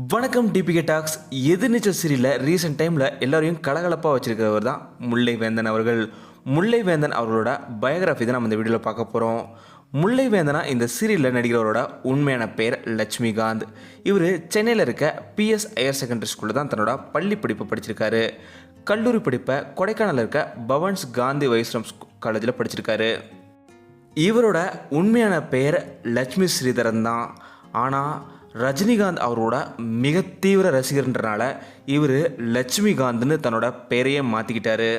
வணக்கம் DPK tax. எதிர்நீச்சல் சீரியலில் recent டைமில் எல்லோரையும் கலகலப்பாக வச்சுருக்கிறவர் தான் முல்லைவேந்தன் அவர்கள். முல்லைவேந்தன் அவர்களோட பயோகிராஃபி தான் நம்ம இந்த வீடியோவில் பார்க்க போகிறோம் முல்லைவேந்தனா இந்த சீரியலில் நடிக்கிறவரோட உண்மையான பெயர் லட்சுமிகாந்த். இவர் சென்னையில் இருக்க பிஎஸ் ஹையர் செகண்டரி ஸ்கூலில் தான் தன்னோட பள்ளி படிப்பு படிச்சிருக்காரு. கல்லூரி படிப்பை கொடைக்கானலில் இருக்க பவன்ஸ் காந்தி வைஸ்ரம் காலேஜில் படிச்சிருக்காரு. இவரோட உண்மையான பெயர் லட்சுமி ஸ்ரீதரன் தான். ஆனால் ரஜினிகாந்த் அவரோட மிக தீவிர ரசிகர்ன்றனால இவர் லட்சுமிகாந்த்னு தன்னோட பெயரையே மாற்றிக்கிட்டாரு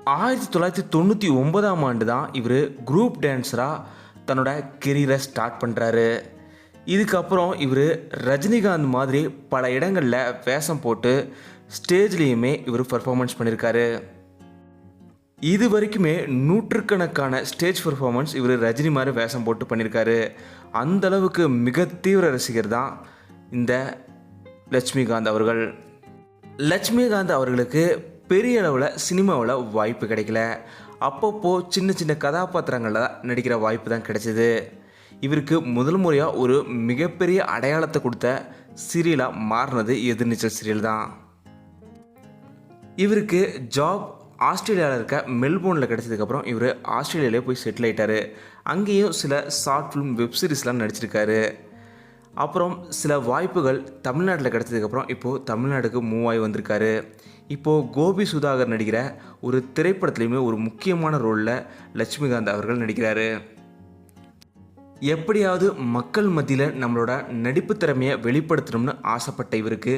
ஆயிரத்தி தொள்ளாயிரத்தி தொண்ணூற்றி ஒன்பதாம் ஆண்டு தான் இவர் குரூப் டான்ஸராக தன்னோட கெரியரை ஸ்டார்ட் பண்ணுறாரு இதுக்கப்புறம் இவர் ரஜினிகாந்த் மாதிரி பல இடங்களில் வேஷம் போட்டு ஸ்டேஜ்லேயுமே இவர் பர்ஃபார்மன்ஸ் பண்ணியிருக்காரு இது வரைக்குமே நூற்றுக்கணக்கான ஸ்டேஜ் பெர்ஃபார்மன்ஸ் இவர் ரஜினி மாதிரி வேஷம் போட்டு பண்ணியிருக்காரு அந்த அளவுக்கு மிக தீவிர ரசிகர் தான் இந்த லட்சுமிகாந்த் அவர்கள். லட்சுமிகாந்த் அவர்களுக்கு பெரிய அளவில் சினிமாவில் வாய்ப்பு கிடைக்கல. அப்பப்போ சின்ன சின்ன கதாபாத்திரங்களில் நடிக்கிற வாய்ப்பு தான் கிடைச்சிது. இவருக்கு முதல் முறையாக ஒரு மிகப்பெரிய அடையாளத்தை கொடுத்த சீரியலாக மாறினது எதிர்நீச்சல் சீரியல் தான். இவருக்கு ஜாப் ஆஸ்திரேலியாவில் இருக்க மெல்போர்னில் கிடச்சதுக்கப்புறம் இவர் ஆஸ்திரேலியாவிலே போய் செட்டில் ஆகிட்டார் அங்கேயும் சில ஷார்ட் ஃபிலிம் வெப் சீரிஸ்லாம் நடிச்சிருக்காரு. அப்புறம் சில வாய்ப்புகள் தமிழ்நாட்டில் கிடைச்சதுக்கப்புறம் இப்போது தமிழ்நாடுக்கு மூவ் ஆகி வந்திருக்காரு. இப்போது கோபி சுதாகர் நடிக்கிற ஒரு திரைப்படத்துலையுமே ஒரு முக்கியமான ரோலில் லட்சுமிகாந்த் அவர்கள் நடிக்கிறாரு. எப்படியாவது மக்கள் மத்தியில் நம்மளோட நடிப்பு திறமையை வெளிப்படுத்தணும்னு ஆசைப்பட்ட இவருக்கு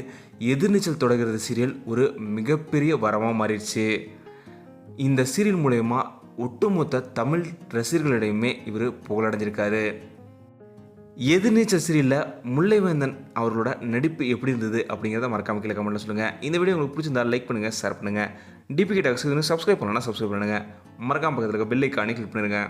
எதிர்நீச்சல் தொடங்குறது சீரியல் ஒரு மிகப்பெரிய வரமாக மாறிடுச்சு. இந்த சீரியல் மூலயமா ஒட்டுமொத்த தமிழ் ரசிகர்களிடையுமே இவர் புகழடைஞ்சிருக்காரு. எதிர்நீச்சல் சீரியலில் முல்லைவேந்தன் அவர்களோட நடிப்பு எப்படி இருந்தது அப்படிங்கிறத மறக்காம கீழே கமெண்ட்ல சொல்லுங்கள் இந்த வீடியோ உங்களுக்கு பிடிச்சிருந்தா லைக் பண்ணுங்கள் ஷேர் பண்ணுங்கள் டிபிகே டாக்ஸ் சப்ஸ்கிரைப் பண்ணலன்னா சப்ஸ்கிரைப் பண்ணுங்கள் மறக்காம பக்கத்தில் இருக்க பெல் கிளிக் பண்ணிடுங்க